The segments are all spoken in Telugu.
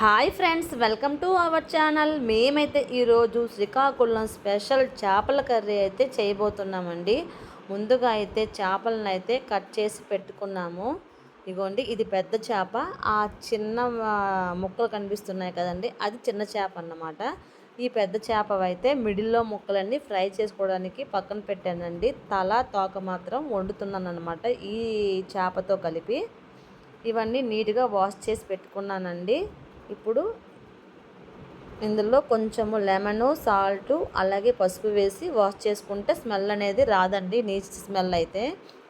Hi friends welcome to our channel మేమైతే ఈరోజు శ్రీకాకుళం స్పెషల్ చేపల కర్రీ అయితే చేయబోతున్నామండి. ముందుగా అయితే చేపలను అయితే కట్ చేసి పెట్టుకున్నాము. ఇగోండి ఇది పెద్ద చేప. ఆ చిన్న ముక్కలు కనిపిస్తున్నాయి కదండి అది చిన్న చేప అన్నమాట. ఈ పెద్ద చేప అయితే మిడిల్లో ముక్కలన్నీ ఫ్రై చేసుకోవడానికి పక్కన పెట్టానండి. తల తోక మాత్రం వండుతున్నాను అనమాట ఈ చేపతో కలిపి. ఇవన్నీ నీట్గా వాష్ చేసి పెట్టుకున్నానండి. ఇప్పుడు ఇందులో కొంచెము లెమను సాల్ట్ అలాగే పసుపు వేసి వాష్ చేసుకుంటే స్మెల్ అనేది రాదండి నీచు స్మెల్ అయితే.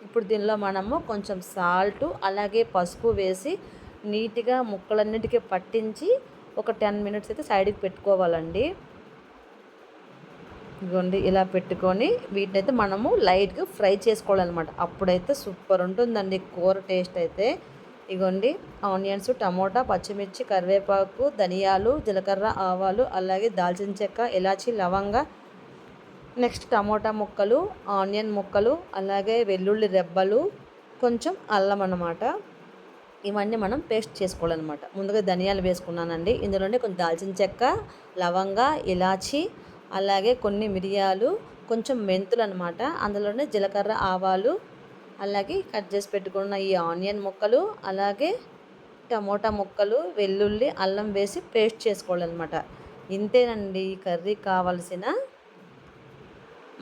ఇప్పుడు దీనిలో మనము కొంచెం సాల్ట్ అలాగే పసుపు వేసి నీట్గా ముక్కలన్నిటికీ పట్టించి ఒక టెన్ మినిట్స్ అయితే సైడ్కి పెట్టుకోవాలండి. ఇదిగోండి ఇలా పెట్టుకొని వీటిని అయితే మనము లైట్గా ఫ్రై చేసుకోవాలన్నమాట. అప్పుడైతే సూపర్ ఉంటుందండి కూర టేస్ట్ అయితే. ఇగోండి. ఆనియన్స్ టమోటా పచ్చిమిర్చి కరివేపాకు ధనియాలు జీలకర్ర ఆవాలు అలాగే దాల్చిన చెక్క ఇలాచి లవంగ నెక్స్ట్ టమోటా ముక్కలు ఆనియన్ ముక్కలు అలాగే వెల్లుల్లి రెబ్బలు కొంచెం అల్లం అన్నమాట. ఇవన్నీ మనం పేస్ట్ చేసుకోవాలన్నమాట. ముందుగా ధనియాలు వేసుకున్నానండి. ఇందులోనే కొంచెం దాల్చిన చెక్క లవంగ ఇలాచి అలాగే కొన్ని మిరియాలు కొంచెం మెంతులు అనమాట అందులోనే జీలకర్ర ఆవాలు అలాగే కట్ చేసి పెట్టుకున్న ఈ ఆనియన్ ముక్కలు అలాగే టమోటా ముక్కలు వెల్లుల్లి అల్లం వేసి పేస్ట్ చేసుకోవాలన్నమాట. ఇంతేనండి ఈ కర్రీ కావలసిన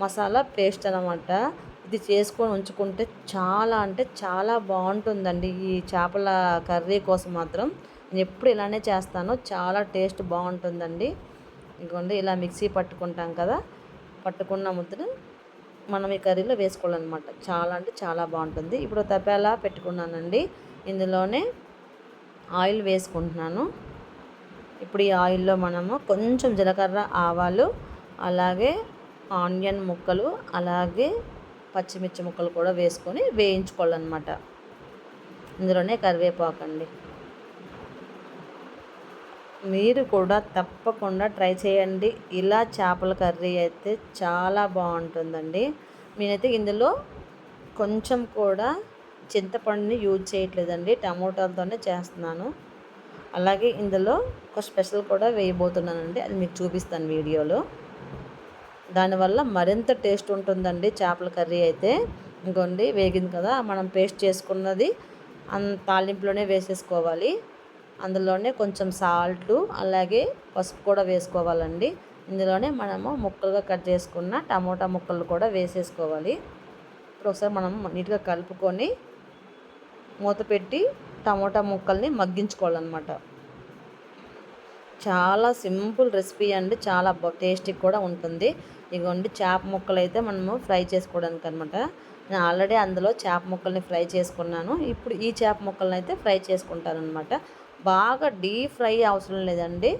మసాలా పేస్ట్ అనమాట ఇది చేసుకొని ఉంచుకుంటే చాలా అంటే చాలా బాగుంటుందండి ఈ చేపల కర్రీ కోసం మాత్రం. నేను ఎప్పుడు ఇలానే చేస్తాను చాలా టేస్ట్ బాగుంటుందండి. ఇంకోండి ఇలా మిక్సీ పట్టుకుంటాం కదా పట్టుకున్న ముద్దను మనం ఈ కర్రీలో వేసుకోవాలన్నమాట. చాలా అంటే చాలా బాగుంటుంది. ఇప్పుడు తపేలా పెట్టుకున్నానండి. ఇందులోనే ఆయిల్ వేసుకుంటున్నాను. ఇప్పుడు ఈ ఆయిల్లో మనము కొంచెం జీలకర్ర ఆవాలు అలాగే ఆనియన్ ముక్కలు అలాగే పచ్చిమిర్చి ముక్కలు కూడా వేసుకొని వేయించుకోవాలన్నమాట. ఇందులోనే కరివేపాకు అండి మీరు కూడా తప్పకుండా ట్రై చేయండి. ఇలా చేపల కర్రీ అయితే చాలా బాగుంటుందండి. నేనైతే ఇందులో కొంచెం కూడా చింతపండుని యూజ్ చేయట్లేదండి. టమోటాలతోనే చేస్తున్నాను. అలాగే ఇందులో ఒక స్పెషల్ కూడా వేయబోతున్నానండి. అది మీకు చూపిస్తాను వీడియోలో. దానివల్ల మరింత టేస్ట్ ఉంటుందండి చేపల కర్రీ అయితే. ఇంకోండి వేగింది కదా మనం పేస్ట్ చేసుకున్నది అన్ తాలింపులోనే వేసేసుకోవాలి. అందులోనే కొంచెం సాల్ట్ అలాగే పసుపు కూడా వేసుకోవాలండి. ఇందులోనే మనము ముక్కలుగా కట్ చేసుకున్న టమోటా ముక్కలు కూడా వేసేసుకోవాలి. ఇప్పుడు ఒకసారి మనం నీట్గా కలుపుకొని మూత పెట్టి టమోటా ముక్కల్ని మగ్గించుకోవాలన్నమాట. చాలా సింపుల్ రెసిపీ అండి. చాలా టేస్టీ కూడా ఉంటుంది. ఇగోండి చేప ముక్కలు అయితే మనము ఫ్రై చేసుకోవడానికి అనమాట నేను ఆల్రెడీ అందులో చేప ముక్కల్ని ఫ్రై చేసుకున్నాను. ఇప్పుడు ఈ చేప ముక్కల్ని అయితే ఫ్రై చేసుకుంటాను అనమాట బాగా డీప్ ఫ్రై అవసరం లేదండి.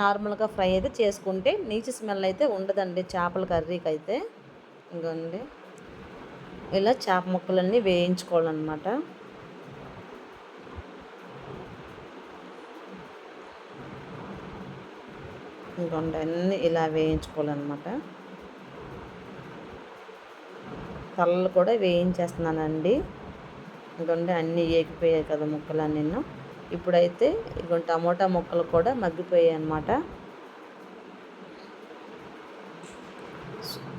నార్మల్గా ఫ్రై అయితే చేసుకుంటే నీచు స్మెల్ అయితే ఉండదండి చేపల కర్రీకి అయితే ఇంకోండి ఇలా చేప ముక్కలన్నీ వేయించుకోవాలన్నమాట. ఇంకోండి అన్నీ ఇలా వేయించుకోవాలన్నమాట. కళ్ళు కూడా వేయించేస్తున్నానండి. ఇంకోండి అన్నీ ఏగిపోయాయి కదా ముక్కలు ఇప్పుడైతే ఇగో టమోటా ముక్కలు కూడా మగ్గిపోయాయి అన్నమాట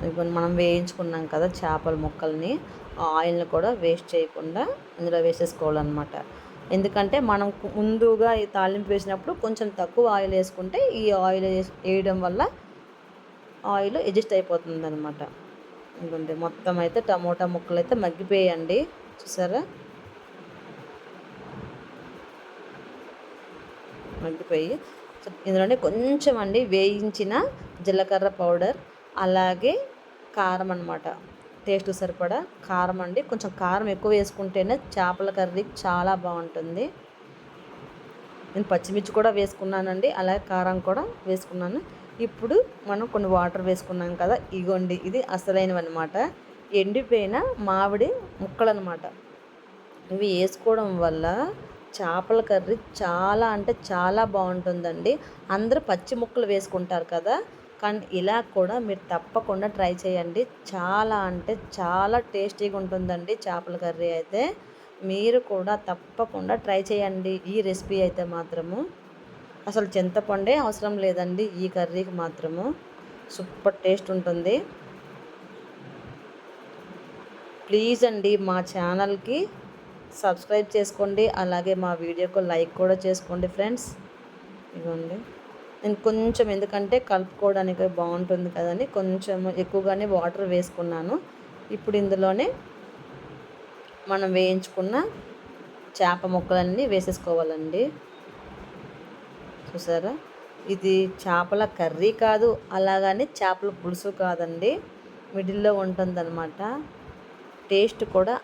ఇప్పుడు మనం వేయించుకున్నాం కదా చేపల ముక్కల్ని ఆ ఆయిల్ని కూడా వేస్ట్ చేయకుండా ఇందులో వేసేసుకోవాలన్నమాట. ఎందుకంటే మనం ముందుగా ఈ తాలింపు వేసినప్పుడు కొంచెం తక్కువ ఆయిల్ వేసుకుంటే ఈ ఆయిల్ వేయడం వల్ల ఆయిల్ అడ్జస్ట్ అయిపోతుంది అనమాట ఎందుకంటే మొత్తం అయితే టమోటా ముక్కలు అయితే మగ్గిపోయండి చూసారా? మగ్గిపోయి సో ఇందులోనే కొంచెం అండి వేయించిన జీలకర్ర పౌడర్ అలాగే కారం అనమాట టేస్ట్ సరిపడా కారం అండి. కొంచెం కారం ఎక్కువ వేసుకుంటేనే చేపల కర్రీ చాలా బాగుంటుంది. నేను పచ్చిమిర్చి కూడా వేసుకున్నానండి అలాగే కారం కూడా వేసుకున్నాను. ఇప్పుడు మనం కొన్ని వాటర్ వేసుకున్నాం కదా ఇగోండి ఇది అసలైనవి అనమాట ఎండిపోయిన మామిడి ముక్కలు అనమాట ఇవి వేసుకోవడం వల్ల చేపల కర్రీ చాలా అంటే చాలా బాగుంటుందండి. అందరూ పచ్చి ముక్కలు వేసుకుంటారు కదా. కానీ ఇలా కూడా మీరు తప్పకుండా ట్రై చేయండి. చాలా అంటే చాలా టేస్టీగా ఉంటుందండి చేపల కర్రీ అయితే. మీరు కూడా తప్పకుండా ట్రై చేయండి ఈ రెసిపీ అయితే మాత్రము. అసలు చింతపండే అవసరం లేదండి ఈ కర్రీకి మాత్రము. సూపర్ టేస్ట్ ఉంటుంది. ప్లీజ్ అండి మా ఛానల్కి సబ్స్క్రైబ్ చేసుకోండి. అలాగే మా వీడియోకు లైక్ కూడా చేసుకోండి ఫ్రెండ్స్. ఇవ్వండి నేను కొంచెం ఎందుకంటే కలుపుకోవడానికి బాగుంటుంది కదండి. కొంచెం ఎక్కువగానే వాటర్ వేసుకున్నాను. ఇప్పుడు ఇందులోనే మనం వేయించుకున్న చేప ముక్కలన్నీ వేసేసుకోవాలండి. చూసారా? ఇది చేపల కర్రీ కాదు అలాగని చేపల పులుసు కాదండి. మిడిల్లో ఉంటుందన్నమాట. టేస్ట్ కూడా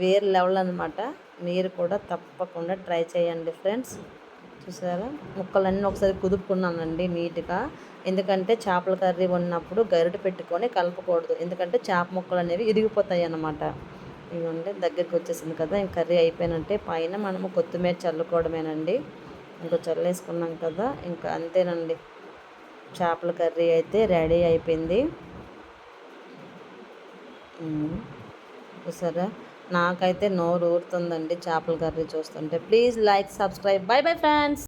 వేరే లెవెల్ అనమాట మీరు కూడా తప్పకుండా ట్రై చేయండి ఫ్రెండ్స్. చూసారా? ముక్కలన్నీ ఒకసారి కుదుపుకున్నానండి నీట్గా. ఎందుకంటే చేపల కర్రీ ఉన్నప్పుడు గరిటె పెట్టుకొని కలపకూడదు. ఎందుకంటే చేప ముక్కలు అనేవి ఇరిగిపోతాయి అన్నమాట. ఇవ్వండి దగ్గరికి వచ్చేసింది కదా ఇంక కర్రీ అయిపోయినంటే పైన మనము కొత్తిమీర చల్లుకోవడమేనండి. ఇంకో చల్లేసుకున్నాం కదా ఇంకా అంతేనండి. చేపల కర్రీ అయితే రెడీ అయిపోయింది. చూసారా? నాకైతే నోరు ఊరుతుందండి చేపల కర్రీ చూస్తుంటే. Please like subscribe. Bye bye friends.